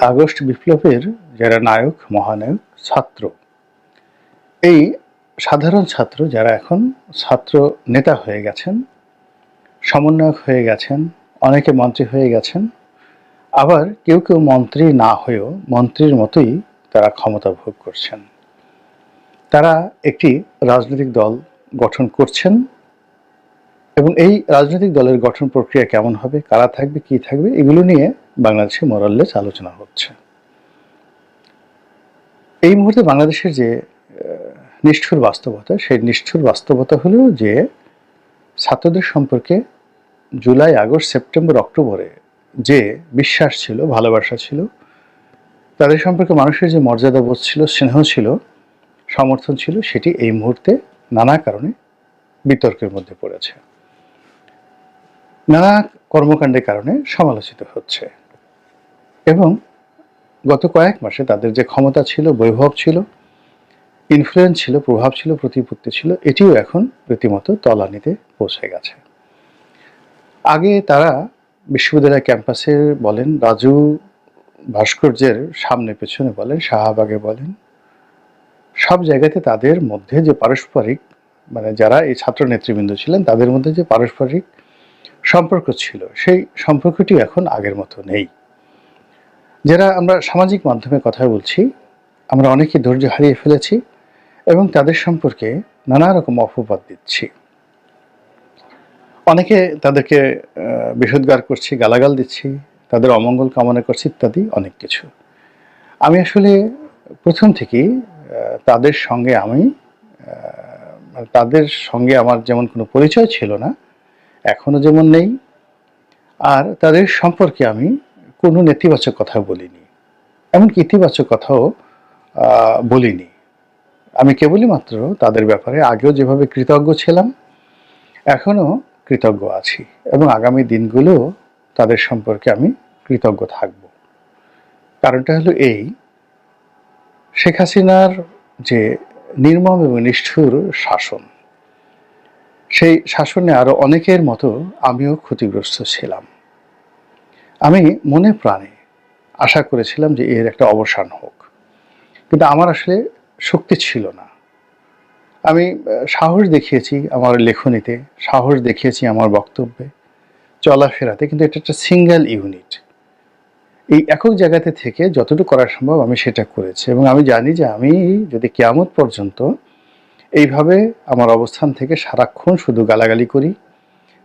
August বিপ্লবের যারা নায়ক মহানায়ক ছাত্র। এই সাধারণ ছাত্র যারা এখন ছাত্র নেতা হয়ে গেছেন, সমন্বয়ক হয়ে গেছেন, অনেকে মন্ত্রী হয়ে গেছেন, আবার কেউ কেউ মন্ত্রী না হয়েও মন্ত্রীর মতোই তারা ক্ষমতা ভোগ করছেন। তারা একটি রাজনৈতিক দল গঠন করছেন এবং এই রাজনৈতিক দলের গঠন প্রক্রিয়া কেমন হবে, কারা থাকবে, কি থাকবে, এগুলো নিয়ে বাংলাদেশে মোরাল্লেস আলোচনা হচ্ছে। এই মুহূর্তে বাংলাদেশের যে নিষ্ঠুর বাস্তবতা, সেই নিষ্ঠুর বাস্তবতা হলো যে, ছাত্রদের সম্পর্কে জুলাই, আগস্ট, সেপ্টেম্বর, অক্টোবরে যে বিশ্বাস ছিল, ভালোবাসা ছিল, তাদের সম্পর্কে মানুষের যে মর্যাদা বোধ ছিল, স্নেহ ছিল, সমর্থন ছিল, সেটি এই মুহূর্তে নানা কারণে বিতর্কের মধ্যে পড়েছে। নানা কর্মকাণ্ডের কারণে সমালোচিত হচ্ছে। এবং গত কয়েক মাসে তাদের যে ক্ষমতা ছিল, বৈভব ছিল ইনফ্লুয়েন্স ছিল, প্রভাব ছিল, প্রতিপত্তি ছিল, এটিও এখন রীতিমতো তলানিতে পৌঁছে গেছে। আগে তারা বিশ্ববিদ্যালয় ক্যাম্পাসে বলেন, রাজু ভাস্কর্যের সামনে পেছনে বলেন, শাহবাগে বলেন, সব জায়গাতে তাদের মধ্যে যে পারস্পরিক মানে যারা এই ছাত্র নেতৃবৃন্দ ছিলেন, তাদের মধ্যে যে পারস্পরিক সম্পর্ক ছিল, সেই সম্পর্কটি এখন আগের মতো নেই। যারা আমরা সামাজিক মাধ্যমে কথা বলছি আমরা অনেকে ধৈর্য হারিয়ে ফেলেছি এবং তাদের সম্পর্কে নানা রকম অপবাদ দিচ্ছি। অনেকে তাদেরকে আহ, করছি গালাগাল দিচ্ছি তাদের অমঙ্গল কামনা করছি ইত্যাদি অনেক কিছু। আমি আসলে প্রথম থেকেই তাদের সঙ্গে আমি তাদের সঙ্গে আমার যেমন কোনো পরিচয় ছিল না এখনও যেমন নেই আর তাদের সম্পর্কে আমি কোনো নেতিবাচক কথা বলিনি। এমনকি ইতিবাচক কথাও বলিনি। আমি কেবলই মাত্র তাদের ব্যাপারে আগেও যেভাবে কৃতজ্ঞ ছিলাম, এখনও কৃতজ্ঞ আছি এবং আগামী দিনগুলো তাদের সম্পর্কে আমি কৃতজ্ঞ থাকব। কারণটা হলো এই, শেখ হাসিনার যে নির্মম এবং নিষ্ঠুর শাসন, সেই শাসনে আরও অনেকের মতো আমিও ক্ষতিগ্রস্ত ছিলাম। আমি মনে প্রাণে আশা করেছিলাম যে এর একটা অবসান হোক। কিন্তু আমার আসলে শক্তি ছিল না। আমি সাহস দেখিয়েছি আমার লেখনীতে, সাহস দেখিয়েছি আমার বক্তব্যে, চলাফেরাতে, কিন্তু এটা একটা সিঙ্গেল ইউনিট এই একক জায়গাতে থেকে যতটুকু করা সম্ভব আমি সেটা করেছি এবং আমি জানি যে আমি যদি কেয়ামত পর্যন্ত এইভাবে আমার অবস্থান থেকে সারাক্ষণ শুধু গালাগালি করি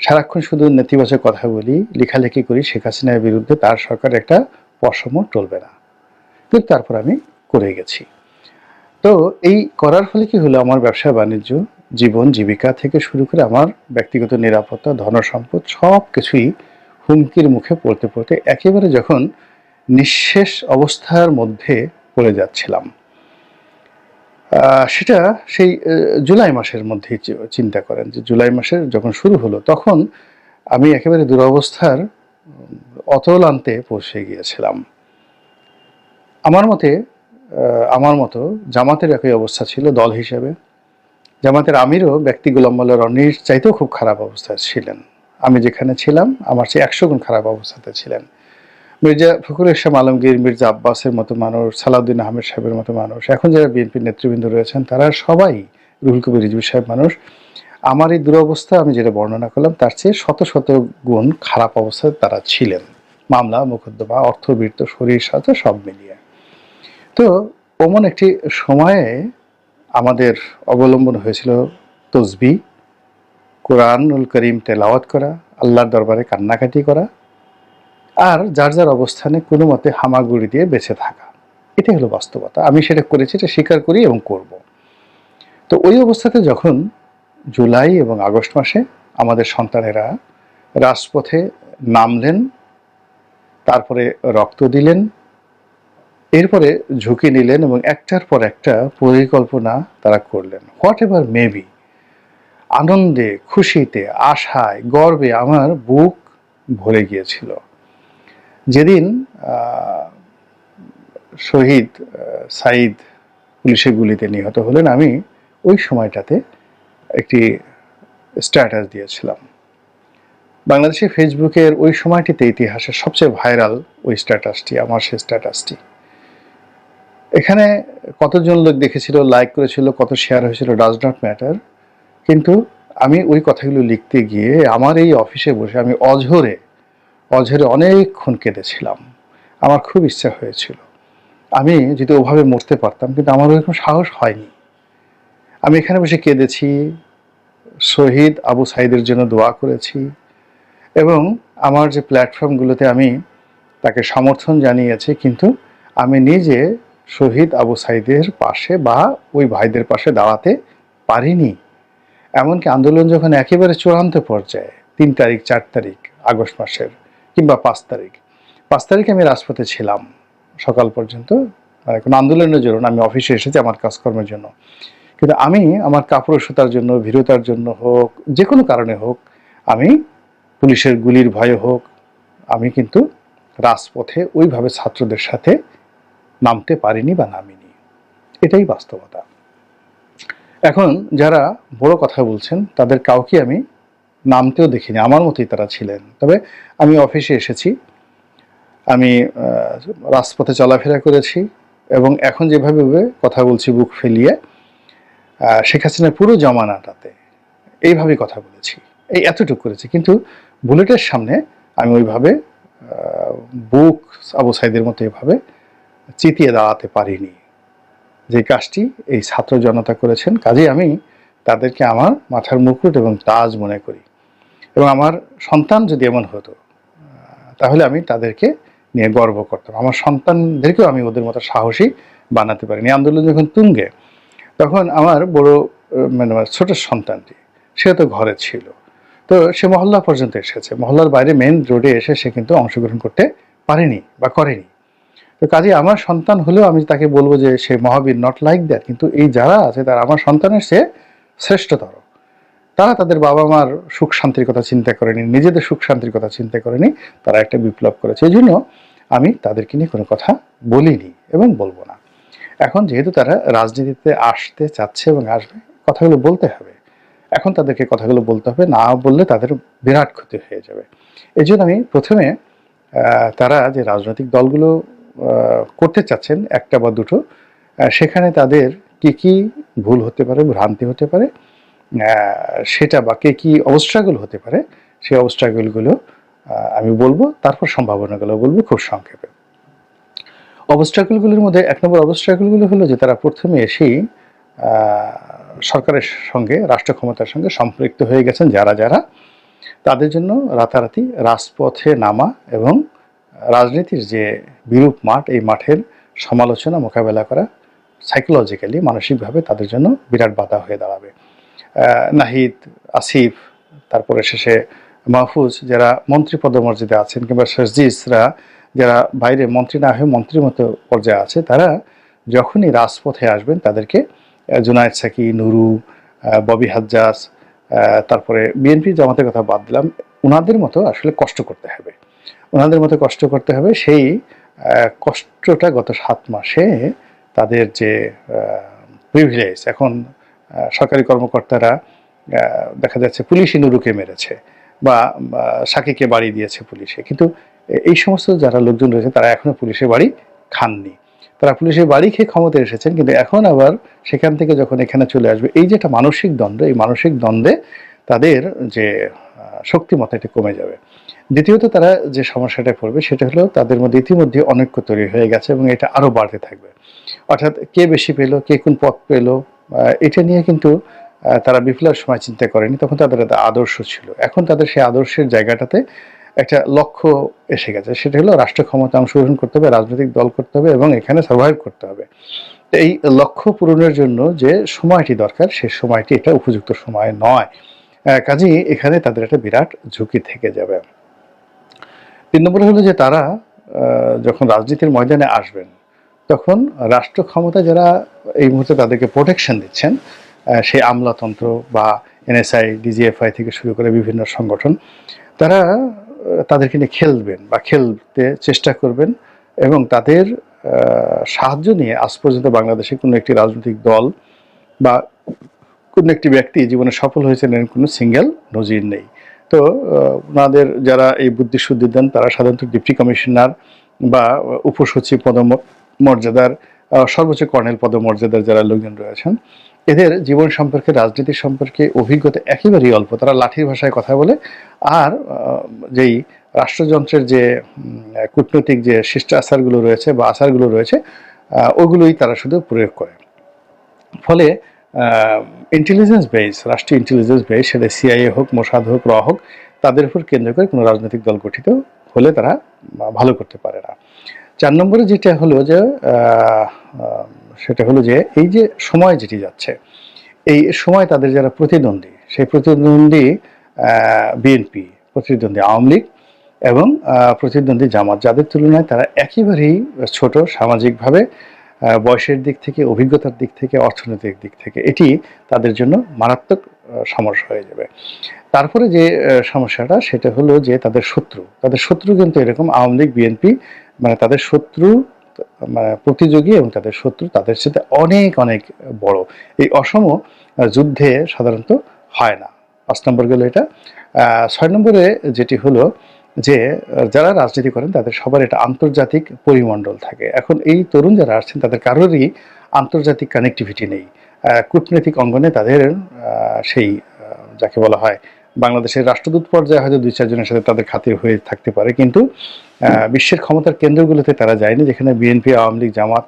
সারাক্ষণ শুধু নেতিবাচক কথা বলি, লেখালেখি করি, শেখ হাসিনার বিরুদ্ধে তার সরকার একটা পশম টলবে না। কিন্তু তারপর আমি করে গেছি। তো এই করার ফলে কি হলো? আমার ব্যবসা বাণিজ্য, জীবন, জীবিকা থেকে শুরু করে আমার ব্যক্তিগত নিরাপত্তা ধন সম্পদ সব কিছুই হুমকির মুখে পড়তে পড়তে একেবারে যখন নিঃশেষ অবস্থার মধ্যে পড়ে যাচ্ছিলাম। সেটা সেই জুলাই মাসের মধ্যেই চিন্তা করেন যে জুলাই মাসের যখন শুরু হলো তখন আমি একেবারে দুরবস্থার উম, অতলান্তে পৌঁছে গিয়েছিলাম। আমার মতে আমার মতো জামাতের একই অবস্থা ছিল দল হিসেবে। জামাতের আমিরও ব্যক্তি গোলাম মোল্লা রনির চাইতেও খুব খারাপ অবস্থায় ছিলেন। আমি যেখানে ছিলাম আমার চেয়ে একশো গুণ খারাপ অবস্থাতে ছিলেন। মির্জা ফখরুল ইসলাম আলমগীর, মির্জা আব্বাসের মতো মানুষ, সালাউদ্দিন আহমেদ সাহেবের মতো মানুষ, এখন যারা বিএনপির নেতৃবৃন্দ রয়েছেন, তারা সবাই রুহুল কবির রিজভী সাহেব মানুষ। আমার এই দুরবস্থা, আমি যেটা বর্ণনা করলাম, তার চেয়ে শত শত গুণ খারাপ অবস্থায় তারা ছিলেন। মামলা, মোকদ্দমা অর্থবৃত্ত শরীর সাথে সব মিলিয়ে। তো অমন একটি সময়ে আমাদের অবলম্বন হয়েছিল তসবি কোরআনুল করিম তেলাওয়াত করা, আল্লাহর দরবারে কান্নাকাটি করা আর যার যার অবস্থানে কোনো মতে হামাগুড়ি দিয়ে বেঁচে থাকা। এটাই হলো বাস্তবতা। আমি সেটা করেছি, এটা স্বীকার করি এবং করব। তো ওই অবস্থাতে যখন জুলাই এবং আগস্ট মাসে আমাদের সন্তানেরা রাজপথে নামলেন, তারপরে রক্ত দিলেন, এরপরে ঝুঁকি নিলেন এবং একটার পর একটা পরিকল্পনা তারা করলেন। হোয়াট এভার মেবি আনন্দে, খুশিতে, আশায়, গর্বে আমার বুক ভরে গিয়েছিল। যেদিন শহীদ সাইদ পুলিশের গুলিতে নিহত হলেন, আমি ওই সময়টাতে একটি স্ট্যাটাস দিয়েছিলাম। বাংলাদেশে ফেসবুকের ওই সময়টিতে ইতিহাসের সবচেয়ে ভাইরাল ওই স্ট্যাটাসটি, আমার সেই স্ট্যাটাসটি। এখানে কতজন লোক দেখেছিল, লাইক করেছিল, কত শেয়ার হয়েছিল ডাজ নট ম্যাটার কিন্তু আমি ওই কথাগুলো লিখতে গিয়ে আমার এই অফিসে বসে আমি অঝরে অঝরে অনেকক্ষণ কেঁদেছিলাম। আমার খুব ইচ্ছা হয়েছিল। আমি যদি ওভাবে মরতে পারতাম, কিন্তু আমার ওইরকম সাহস হয়নি। আমি এখানে বসে কেঁদেছি, শহীদ আবু সাইদের জন্য দোয়া করেছি এবং আমার যে প্ল্যাটফর্মগুলোতে আমি তাকে সমর্থন জানিয়েছি, কিন্তু আমি নিজে শহীদ আবু সাইদের পাশে বা ওই ভাইদের পাশে দাঁড়াতে পারিনি। এমনকি আন্দোলন যখন একেবারে চূড়ান্ত পর্যায়ে, তিন তারিখ, চার তারিখ, আগস্ট মাসের কিংবা পাঁচ তারিখ। পাঁচ তারিখে আমি রাজপথে ছিলাম, সকাল পর্যন্ত। মানে কোনো আন্দোলনের জন্য আমি অফিসে এসেছি আমার কাজকর্মের জন্য। কিন্তু আমি আমার কাপুরুষতার জন্য, ভীরতার জন্য হোক, যে কোনো কারণে হোক, আমি পুলিশের গুলির ভয়ে হোক, আমি কিন্তু রাজপথে ওইভাবে ছাত্রদের সাথে নামতে পারিনি বা নামিনি। এটাই বাস্তবতা। এখন যারা বড় কথা বলছেন, তাদের কাউকে আমি নামতেও দেখিনি, আমার মতোই তারা ছিলেন। তবে আমি অফিসে এসেছি, আমি রাজপথে চলাফেরা করেছি এবং এখন যেভাবে কথা বলছি বুক ফেলিয়ে শেখ হাসিনার পুরো জমানাটাতে এইভাবেই কথা বলেছি, এই এতটুকু করেছি। কিন্তু বুলেটের সামনে আমি ওইভাবে বুক আবু সাইদের মতো এভাবে চিতিয়ে দাঁড়াতে পারিনি। যে কাজটি এই ছাত্র জনতা করেছেন কাজে আমি তাদেরকে আমার মাথার মুকুট এবং তাজ মনে করি। এবং আমার সন্তান যদি এমন হতো, তাহলে আমি তাদেরকে নিয়ে গর্ব করতাম। আমার সন্তানদেরকেও আমি ওদের মতো সাহসী বানাতে পারিনি। আন্দোলন যখন তুঙ্গে, তখন আমার বড় মানে আমার ছোট সন্তানটি সে তো ঘরে ছিল। তো সে মহল্লা পর্যন্ত এসেছে। মহল্লার বাইরে মেন রোডে এসে সে কিন্তু অংশগ্রহণ করতে পারেনি বা করেনি। তো কাজে আমার সন্তান হলেও আমি তাকে বলব যে, সে মহাবীর নট লাইক দ্যাট কিন্তু এই যারা আছে, তারা আমার সন্তানের সে শ্রেষ্ঠতর। তারা তাদের বাবা মার সুখ শান্তির কথা চিন্তা করেনি, নিজেদের সুখ শান্তির কথা চিন্তা করেনি, তারা একটা বিপ্লব করেছে। এই জন্য আমি তাদেরকে নিয়ে কোনো কথা বলিনি এবং বলব না। এখন যেহেতু তারা রাজনীতিতে আসতে চাচ্ছে এবং আসবে, কথাগুলো বলতে হবে। এখন তাদেরকে কথাগুলো বলতে হবে, না বললে তাদের বিরাট ক্ষতি হয়ে যাবে। এই জন্য আমি প্রথমে তারা যে রাজনৈতিক দলগুলো করতে চাচ্ছেন, একটা বা দুটো সেখানে তাদের কি কি ভুল হতে পারে, ভ্রান্তি হতে পারে সেটা বা কে কী অবস্ট্রাগল হতে পারে, সেই অবস্ট্রাগলগুলো আমি বলব, তারপর সম্ভাবনাগুলো বলব খুব সংক্ষেপে। অবস্ট্রাগলগুলোর মধ্যে এক নম্বর অবস্ট্রাগলগুলো হলো যে তারা প্রথমে এসেই সরকারের সঙ্গে, রাষ্ট্র ক্ষমতার সঙ্গে সম্পৃক্ত হয়ে গেছেন যারা যারা। তাদের জন্য রাতারাতি রাজপথে নামা এবং রাজনীতির যে বিরূপ মাঠ, এই মাঠের সমালোচনা মোকাবেলা করা সাইকোলজিক্যালি মানসিকভাবে তাদের জন্য বিরাট বাধা হয়ে দাঁড়াবে। নাহিদ, আসিফ, তারপরে শেষে মাহফুজ, যারা মন্ত্রী পদমর্যাদা আছেন কিংবা সর্জিসরা যারা বাইরে মন্ত্রী না হয়ে মন্ত্রীর মতো পর্যায়ে আছে, তারা যখনই রাজপথে আসবেন, তাদেরকে জুনায়েদ সাকি, নুরু ববি হাজ্জাস তারপরে বিএনপি জামাতের কথা বাদ দিলাম ওনাদের মতো আসলে কষ্ট করতে হবে। ওনাদের মতো কষ্ট করতে হবে, সেই কষ্টটা গত সাত মাসে তাদের যে প্রিভিলেজ এখন সরকারি কর্মকর্তারা দেখা যাচ্ছে পুলিশই নুরুকে মেরেছে বা সাকিকে বাড়ি দিয়েছে পুলিশে। কিন্তু এই সমস্ত যারা লোকজন রয়েছে, তারা এখনও পুলিশের বাড়ি খাননি। তারা পুলিশের বাড়ি খেয়ে ক্ষমতায় এসেছেন, কিন্তু এখন আবার সেখান থেকে যখন এখানে চলে আসবে, এই যে একটা মানসিক দ্বন্দ্ব, এই মানসিক দ্বন্দ্বে তাদের যে শক্তিমত্তা এটা কমে যাবে। দ্বিতীয়ত তারা যে সমস্যাটা পড়বে, সেটা হলো তাদের মধ্যে ইতিমধ্যে অনৈক্য তৈরি হয়ে গেছে এবং এটা আরও বাড়তে থাকবে। অর্থাৎ কে বেশি পেল, কে কোন পথ পেল এটা নিয়ে কিন্তু তারা বিপ্লবের সময় চিন্তা করেনি। তখন তাদের একটা আদর্শ ছিল। এখন তাদের সেই আদর্শের জায়গাটাতে একটা লক্ষ্য এসে গেছে। সেটা হলো রাষ্ট্র ক্ষমতা অংশগ্রহণ করতে হবে, রাজনৈতিক দল করতে হবে এবং এখানে সার্ভাইভ করতে হবে। এই লক্ষ্য পূরণের জন্য যে সময়টি দরকার সেই সময়টি এটা উপযুক্ত সময় নয়। কাজেই এখানে তাদের একটা বিরাট ঝুঁকি থেকে যাবে। তিন নম্বর হলো যে তারা যখন রাজনীতির ময়দানে আসবেন তখন রাষ্ট্র ক্ষমতা যারা এই মুহূর্তে তাদেরকে প্রোটেকশন দিচ্ছেন সেই আমলাতন্ত্র বা এনএসআই ডিজিএফআই থেকে শুরু করে বিভিন্ন সংগঠন, তারা তাদেরকে নিয়ে খেলবেন বা খেলতে চেষ্টা করবেন এবং তাদের সাহায্য নিয়ে আজ পর্যন্ত বাংলাদেশে কোনো একটি রাজনৈতিক দল বা কোনো একটি ব্যক্তি জীবনে সফল হয়েছেন এর কোনো সিঙ্গেল নজির নেই। তো ওনাদের যারা এই বুদ্ধি শুদ্ধি দেন, তারা সাধারণত ডিপ্টি কমিশনার বা উপসচিব পদমর্যাদার আহ, সর্বোচ্চ কর্নেল পদমর্যাদার যারা লোকজন রয়েছেন এদের জীবন সম্পর্কে রাজনীতি সম্পর্কে অভিজ্ঞতা একেবারেই অল্প। তারা লাঠির ভাষায় কথা বলে আর যেই রাষ্ট্রযন্ত্রের যে কূটনৈতিক যে শিষ্টাচারগুলো রয়েছে বা আচারগুলো রয়েছে ওগুলোই তারা শুধু প্রয়োগ করে। ফলে ইন্টেলিজেন্স বেস রাষ্ট্রীয় ইন্টেলিজেন্স বেস সেটা সিআইএ হোক মোসাদ হোক র হোক তাদের উপর কেন্দ্র করে কোনো রাজনৈতিক দল গঠিত হলে তারা ভালো করতে পারে না। চার নম্বরে যেটা হলো যে সেটা হলো যে, এই যে সময় যেটি যাচ্ছে, এই সময় তাদের যারা প্রতিদ্বন্দ্বী, সেই প্রতিদ্বন্দ্বী বিএনপি প্রতিদ্বন্দ্বী আওয়ামী লীগ এবং প্রতিদ্বন্দ্বী জামাত, যাদের তুলনায় তারা একেবারেই ছোট সামাজিকভাবে বয়সের দিক থেকে, অভিজ্ঞতার দিক থেকে, অর্থনৈতিক দিক থেকে, এটি তাদের জন্য মারাত্মক সমস্যা হয়ে যাবে। তারপরে যে সমস্যাটা, সেটা হলো যে তাদের শত্রু তাদের শত্রু কিন্তু এরকম আওয়ামী লীগ বিএনপি মানে তাদের শত্রু মানে প্রতিযোগী এবং তাদের শত্রু তাদের সাথে অনেক অনেক বড়। এই অসম যুদ্ধে সাধারণত হয় না। পাঁচ নম্বর গেল এটা। ছয় নম্বরে যেটি হলো যে, যারা রাজনীতি করেন তাদের সবার এটা আন্তর্জাতিক পরিমণ্ডল থাকে। এখন এই তরুণ যারা আসছেন তাদের কারোরই আন্তর্জাতিক কানেক্টিভিটি নেই। কূটনৈতিক অঙ্গনে তাদের সেই যাকে বলা হয় বাংলাদেশের রাষ্ট্রদূত পর্যায়ে হয়তো দুই, চারজনের সাথে তাদের খাতির হয়ে থাকতে পারে। কিন্তু বিশ্বের ক্ষমতার কেন্দ্রগুলোতে তারা যায়নি, যেখানে বিএনপি, আওয়ামী লীগ, জামাত,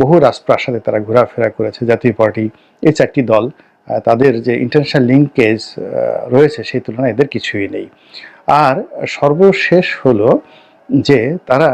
বহু রাজপ্রাসাদে তারা ঘোরাফেরা করেছে। জাতীয় পার্টি, এই চারটি দল তাদের যে ইন্টারন্যাশনাল লিঙ্কেজ রয়েছে সেই তুলনায় এদের কিছুই নেই। আর সর্বশেষ হলো যে তারা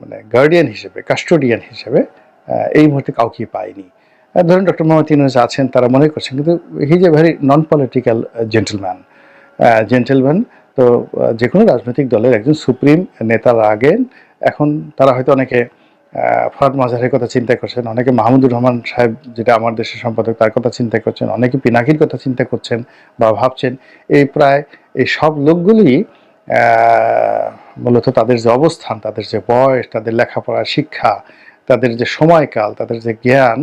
মানে গার্ডিয়ান হিসেবে কাস্টোডিয়ান হিসেবে এই মুহূর্তে কাউকে পায়নি। ধরুন ডক্টর মোহাম্মদ ইউনুস আছেন, তারা মনে করছেন, কিন্তু he's a very non political gentleman gentleman তো যে কোনো রাজনৈতিক দলের একজন সুপ্রিম নেতার আগে এখন তারা হয়তো অনেকে ফরাদ মাজারের কথা চিন্তা করছেন, অনেকে মাহমুদুর রহমান সাহেব যেটা আমার দেশের সম্পাদক তার কথা চিন্তা করছেন, অনেকে পিনাকির কথা চিন্তা করছেন বা ভাবছেন। এই প্রায় এই সব লোকগুলি মূলত তাদের যে অবস্থান, তাদের যে বয়স, তাদের লেখাপড়া, শিক্ষা, তাদের যে সময়কাল, তাদের যে জ্ঞান,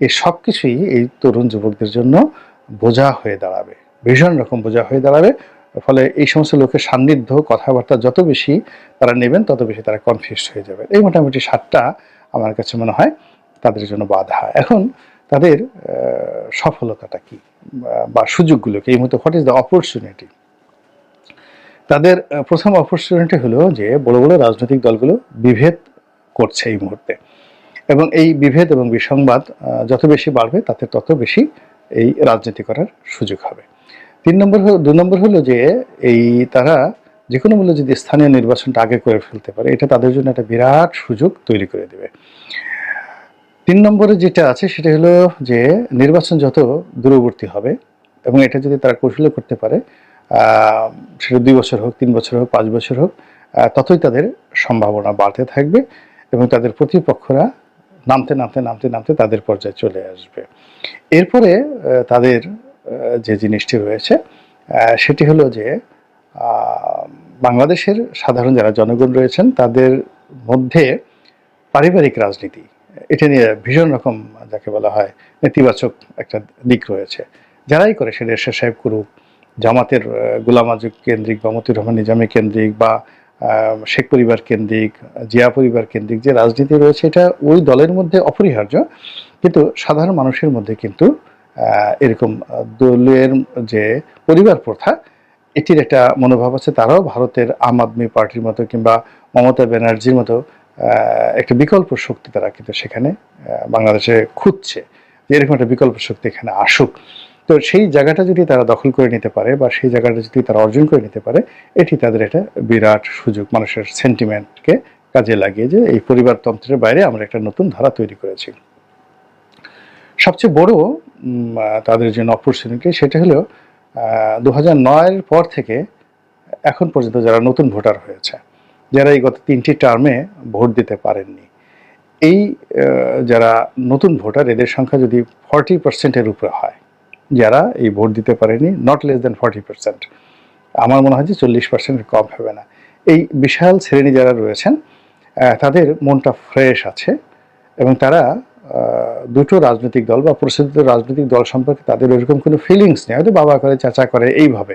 এই সব কিছুই এই তরুণ যুবকদের জন্য বোঝা হয়ে দাঁড়াবে। ভীষণ রকম বোঝা হয়ে দাঁড়াবে। ফলে এই সমস্ত লোকের সান্নিধ্য, কথাবার্তা যত বেশি তারা নেবেন, তত বেশি তারা কনফিউজ হয়ে যাবে। এই মোটামুটি সাতটা আমার কাছে মনে হয় তাদের জন্য বাধা। এখন তাদের সফলতাটা কি? বা- সুযোগগুলোকে এই মুহূর্তে হোয়াট ইজ দ্য অপরচুনিটি তাদের প্রথম অপরচুনিটি হলো যে বড় বড় রাজনৈতিক দলগুলো বিভেদ করছে এই মুহূর্তে। এবং এই বিভেদ এবং বিসংবাদ যত বেশি বাড়বে তাতে তত বেশি এই রাজনীতি করার সুযোগ হবে। তিন নম্বর দু নম্বর হলো যে এই তারা যে কোনো মূল্যে যদি স্থানীয় নির্বাচনটা আগে করে ফেলতে পারে, এটা তাদের জন্য একটা বিরাট সুযোগ তৈরি করে দেবে। তিন নম্বরে যেটা আছে সেটা হলো যে নির্বাচন যত দূরবর্তী হবে এবং এটা যদি তারা কৌশলে করতে পারে সেটা দুই বছর হোক, তিন বছর হোক, পাঁচ বছর হোক ততই তাদের সম্ভাবনা বাড়তে থাকবে এবং তাদের প্রতিপক্ষরা নামতে নামতে নামতে নামতে তাদের পর্যায়ে চলে আসবে। এরপরে তাদের যে জিনিসটি রয়েছে সেটি হলো যে বাংলাদেশের সাধারণ যারা জনগণ রয়েছেন, তাদের মধ্যে পারিবারিক রাজনীতি, এটা নিয়ে ভীষণ রকম যাকে বলা হয় নেতিবাচক একটা দিক রয়েছে। যারাই করে সেটা এরশাদ সাহেব করুক, জামাতের গোলাম আজম কেন্দ্রিক বা মতিউর রহমান নিজামী কেন্দ্রিক বা শেখ পরিবার কেন্দ্রিক, জিয়া পরিবার কেন্দ্রিক যে রাজনীতি রয়েছে, এটা ওই দলের মধ্যে অপরিহার্য, কিন্তু সাধারণ মানুষের মধ্যে কিন্তু এরকম দলের যে পরিবার প্রথা, এটির একটা মনোভাব আছে। তারাও ভারতের আম আদমি পার্টির মতো কিংবা মমতা ব্যানার্জির মতো একটা বিকল্প শক্তি তারা কিন্তু সেখানে বাংলাদেশে খুঁজছে যে এরকম একটা বিকল্প শক্তি এখানে আসুক। তো সেই জায়গাটা যদি তারা দখল করে নিতে পারে বা সেই জায়গাটা যদি তারা অর্জন করে নিতে পারে, এটি তাদের একটা বিরাট সুযোগ, মানুষের সেন্টিমেন্টকে কাজে লাগিয়ে যে এই পরিবারতন্ত্রের বাইরে আমরা একটা নতুন ধারা তৈরি করেছি। সবচেয়ে বড় তাদের জন্য অপরচুনিটি সেটা হলো দু হাজার নয়ের পর থেকে এখন পর্যন্ত যারা নতুন ভোটার হয়েছে, যারা এই গত তিনটি টার্মে ভোট দিতে পারেননি, এই যারা নতুন ভোটার, এদের সংখ্যা যদি ফর্টি পার্সেন্টের উপরে হয়, যারা এই ভোট দিতে পারেনি not less than forty percent, আমার মনে হয় যে চল্লিশ পার্সেন্টের কম হবে না। এই বিশাল শ্রেণি যারা রয়েছেন তাদের মনটা ফ্রেশ আছে এবং তারা দুটো রাজনৈতিক দল বা প্রসিদ্ধ রাজনৈতিক দল সম্পর্কে তাদের ওইরকম কোনো ফিলিংস নেই। হয়তো বাবা করে, চাচা করে, এইভাবে।